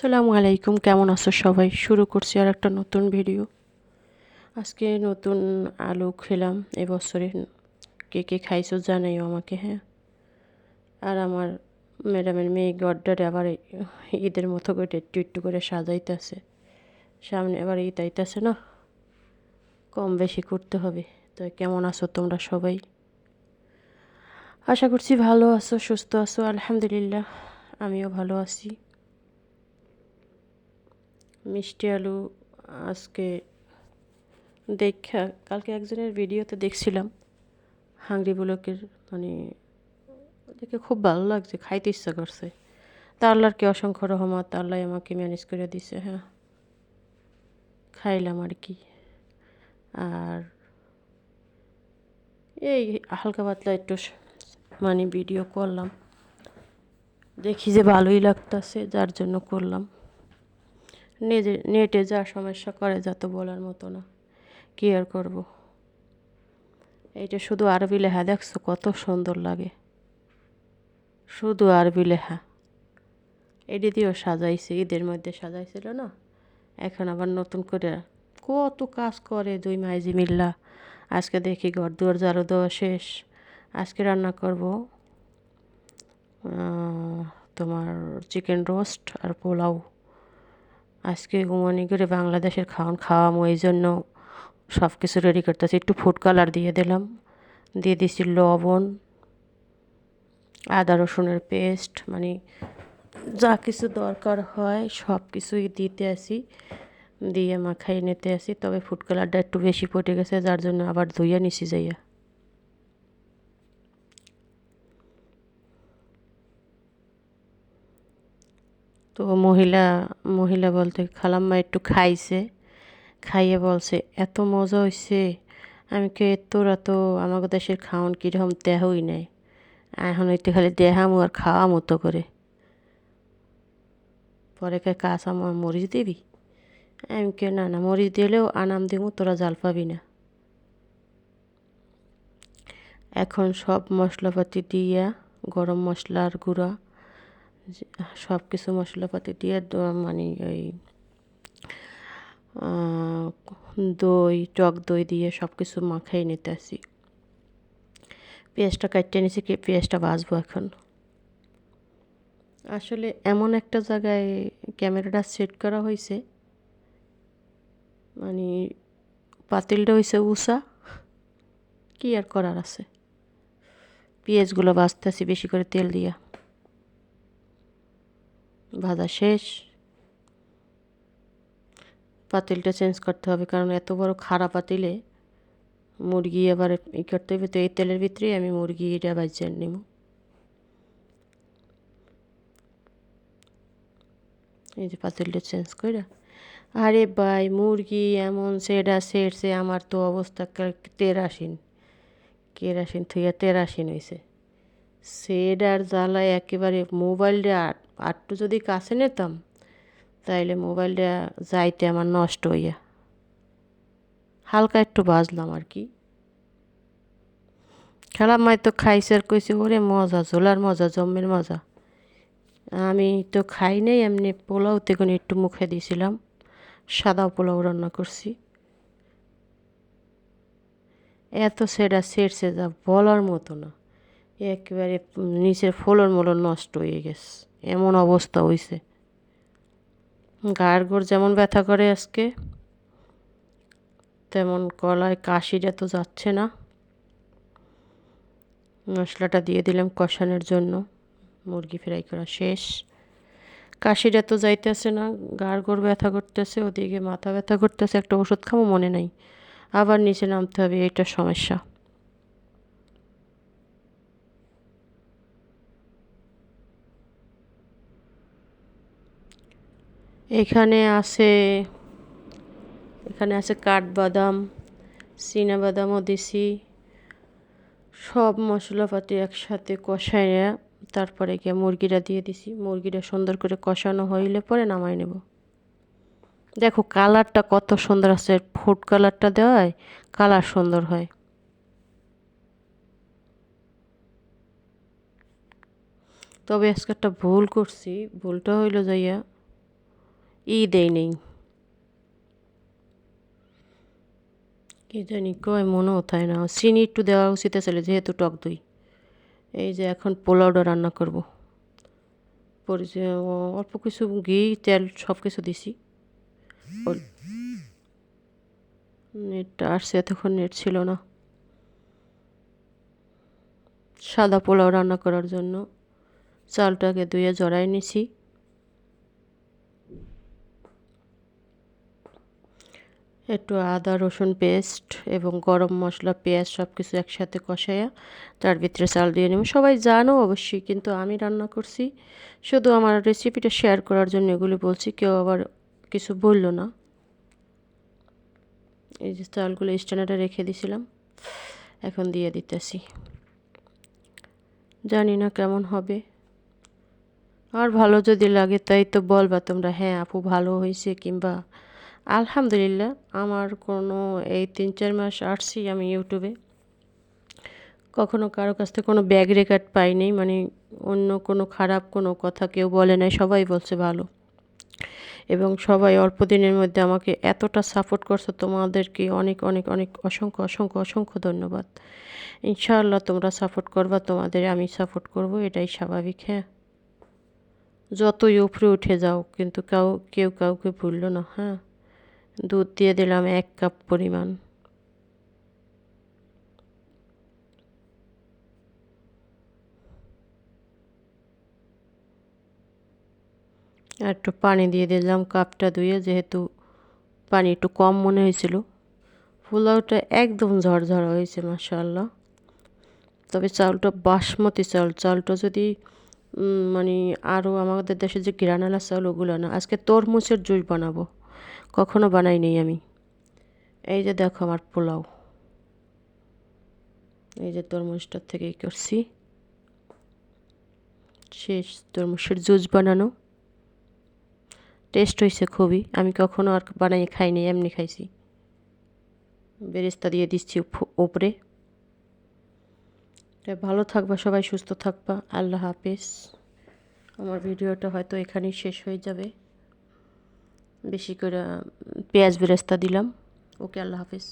আসসালামু আলাইকুম, কেমন আছো সবাই? শুরু করছি আর একটা নতুন ভিডিও। আজকে নতুন আলু খেলাম এবছরে। কে কে খাইছো জানাইও আমাকে হ্যাঁ? আর আমার ম্যাডামের মেয়ে গড্ডারে আবার ঈদের মতো করে একটু একটু করে সাজাইতেছে। সামনে আবার ঈদ আইতেছে না? কম বেশি করতে হবে। তো কেমন আছো তোমরা সবাই? আশা করছি ভালো আছো, সুস্থ আছো, আলহামদুলিল্লাহ। আমিও ভালো আছি। মিষ্টি আলু আজকে দেখা, কালকে একজনের ভিডিওতে দেখছিলাম, হাংরি ব্লকের মানে দেখে খুব ভালো লাগছে, খাইতে ইচ্ছা করছে। তা আল্লাহর কি অসংখ্য রহমত, আল্লাহ আমাকে ম্যানেজ করে দিছে হ্যাঁ। খাইলাম আর কি। আর এই হালকা পাতলা একটু মানে ভিডিও করলাম। দেখি যে ভালোই লাগতেছে, যার জন্য করলাম। নেটে নেটে যা সমস্যা করে, যা তো বলার মতো না। কি আর করব? এইটা শুধু আরবি লেখা, দেখছ কত সুন্দর লাগে। শুধু আরবি লেখা। এটি দিয়েও সাজাইছে, ঈদের মধ্যে সাজাইছিল না? এখন আবার নতুন করে কত কাজ করে দুই মাইজি মিল্লা। আজকে দেখি ঘর দুয়ার ঝাড়ু দেওয়া শেষ। আজকে রান্না করব তোমার চিকেন রোস্ট আর পোলাও। আজকে ঘুমানি করে বাংলাদেশের খাওয়ান খাওয়ামো এই জন্য সব কিছু রেডি করতেছি। একটু ফুড কালার দিয়ে দিলাম। দিয়ে দিছি লবণ, আদা রসুনের পেস্ট মানে যা কিছু দরকার হয় সব কিছুই দিতে আসি দিয়ে মাখাই নিতে আসি তবে ফুড কালারটা একটু বেশি পটে গেছে, যার জন্য আবার ধুইয়া নিছি যাইয়া। তো মহিলা মহিলা বলতে খালাম্মা একটু খাইছে, খাইয়ে বলছে, এত মজা হয়েছে আমি কে তোরা তো আমাকে দেশের খাওয়ান কীরকম দেহই নাই, এখন হইতে খালি দেহামো আর খাওয়া মতো করে। পরে কে কাঁচা মরিচ দিবি? আমি কে, না না, মরিচ দিলেও আনাম দিব তোরা জাল পাবি না। এখন সব মশলাপাতি দিয়া গরম মশলার গুঁড়া সব কিছু মশলাপাতি দিয়ে মানে ওই দই, টক দই দিয়ে সব কিছু মাখাই নিতে আসি পেঁয়াজটা কাটতে নিছি কি, পেঁয়াজটা ভাজবো এখন। আসলে এমন একটা জায়গায় ক্যামেরাটা সেট করা হয়েছে মানে পাতিলটা হয়েছে উষা কি আর করার আছে? পেঁয়াজগুলো ভাজতেছি বেশি করে তেল দিয়া। ভাজা শেষ। পাতিলটা চেঞ্জ করতে হবে, কারণ এত বড় খারাপ পাতিলে মুরগি আবার ই করতে হবে। তো এই তেলের ভিতরেই আমি মুরগি এটা বাজিয়ে নেব। এই যে পাতিলটা চেঞ্জ করে আরে ভাই, মুরগি এমন সেটা সেরছে আমার তো অবস্থা তেরাসিন কেরাসিন। থুইয়া তেরাসিন হয়েছে সেডার জ্বালায় একেবারে মোবাইলটা আটটু যদি কাছে নিতাম, তাইলে মোবাইলটা যাইতে আমার নষ্ট হইয়া। হালকা একটু বাজলাম আর কি। খেলাম মাই তো খাইছে আর কইছে, ওরে মজা, ঝোলার মজা, জম্মের মজা। আমি তো খাই নাই, এমনি পোলাও তখন একটু মুখে দিয়েছিলাম সাদা পোলাও রান্না করছি। এত সেটা সেরছে যা বলার মতো না। একেবারে নিচের ফলন মলন নষ্ট হয়ে গেছে। এমন অবস্থা হয়েছে গায়ের গোড় যেমন ব্যথা করে আজকে, তেমন কলায় কাশিটা তো যাচ্ছে না। মশলাটা দিয়ে দিলাম কষানোর জন্য। মুরগি ফ্রাই করা শেষ। কাশিটা তো যাইতেছে না গাড় গোড় ব্যথা করতেছে, ওদিকে মাথা ব্যথা করতেছে, একটা ওষুধ খাব মনে নাই। আবার নিচে নামতে হবে, এইটা সমস্যা। এখানে আছে এখানে আছে কাঠবাদাম বাদামও দিছি। সব মশলাপাতি একসাথে কষাইয়া তারপরে গিয়ে মুরগিটা দিয়ে দিছি। মুরগিটা সুন্দর করে কষানো হইলে পরে নামাই নেব। দেখো কালারটা কত সুন্দর আছে। ফুড কালারটা দেওয়ায় কালার সুন্দর হয়। তবে আজকে একটা ভুল করছি। ভুলটা হইল যাইয়া নেই জানি কয় মনে হতায় না। চিনি একটু দেওয়া উচিত ছিল যেহেতু টক দই। এই যে এখন পোলাওটা রান্না করব। অল্প কিছু ঘি, তেল সব কিছু দিছি নেটটা আসছে, এতক্ষণ নেট ছিল না। সাদা পোলাও রান্না করার জন্য চালটাকে ধুয়ে জড়াই নিছি। একটু আদা, রসুন পেস্ট এবং গরম মশলা, পেঁয়াজ সব কিছু একসাথে কষাইয়া তার ভিতরে চাল দিয়ে নেব। সবাই জানো অবশ্যই কিন্তু আমি রান্না করছি। শুধু আমার রেসিপিটা শেয়ার করার জন্য এগুলি বলছি, কেউ আবার কিছু বলল না। এই যে চালগুলো স্ট্যান্ডার্ডে রেখে দিছিলাম, এখন দিয়ে দিতেছি। জানি না কেমন হবে। আর ভালো যদি লাগে তাই তো বলবা তোমরা হ্যাঁ আপু ভালো হয়েছে কিংবা আলহামদুলিল্লাহ, আমার কোনো এই তিন চার মাস আসছি আমি ইউটিউবে কখনো কারও কাছ থেকে কোনো ব্যাগ রেকর্ড পাইনি মানে অন্য কোনো খারাপ কোনো কথা কেউ বলে নাই, সবাই বলছে ভালো। এবং সবাই অল্প দিনের মধ্যে আমাকে এতটা সাপোর্ট করছে, তোমাদেরকে অনেক অনেক অনেক অসংখ্য অসংখ্য অসংখ্য ধন্যবাদ। ইনশাআল্লাহ তোমরা সাপোর্ট করবা, তোমাদের আমি সাপোর্ট করব, এটাই স্বাভাবিক হ্যাঁ। যতই উপরে উঠে যাও, কিন্তু কাউ, কেউ কাউকে ভুললো না হ্যাঁ। দুধ দিয়ে দিলাম এক কাপ পরিমাণ। আর একটু পানি দিয়ে দিলাম কাপটা ধুয়ে, যেহেতু পানি একটু কম মনে হয়েছিল। পোলাওটা একদম ঝরঝরা হয়েছে মাসাল্লাহ তবে চাউলটা বাসমতি চাউল চাউলটা যদি মানে আরও আমাদের দেশে যে গ্রানালা চাউল ওগুলো না, আজকে তরমুজের জুস বানাবো। কখনো বানাই নেই আমি। এই যে দেখো আমার পোলাও। এই যে তরমুজটার থেকেই করছি। শেষ, তরমুজের জুস বানানো। টেস্ট হয়েছে খুবই। আমি কখনো আর বানাই খাইনি এমনি খাইছি। বেরেস্তা দিয়ে দিচ্ছি উপ- উপরে। ভালো থাকবা, সবাই সুস্থ থাকবা। আল্লাহ হাফেজ। আমার ভিডিওটা হয়তো এখানেই শেষ হয়ে যাবে। বেশি করে পেঁয়াজ বেরেস্তা দিলাম। ওকে আল্লাহ হাফেজ।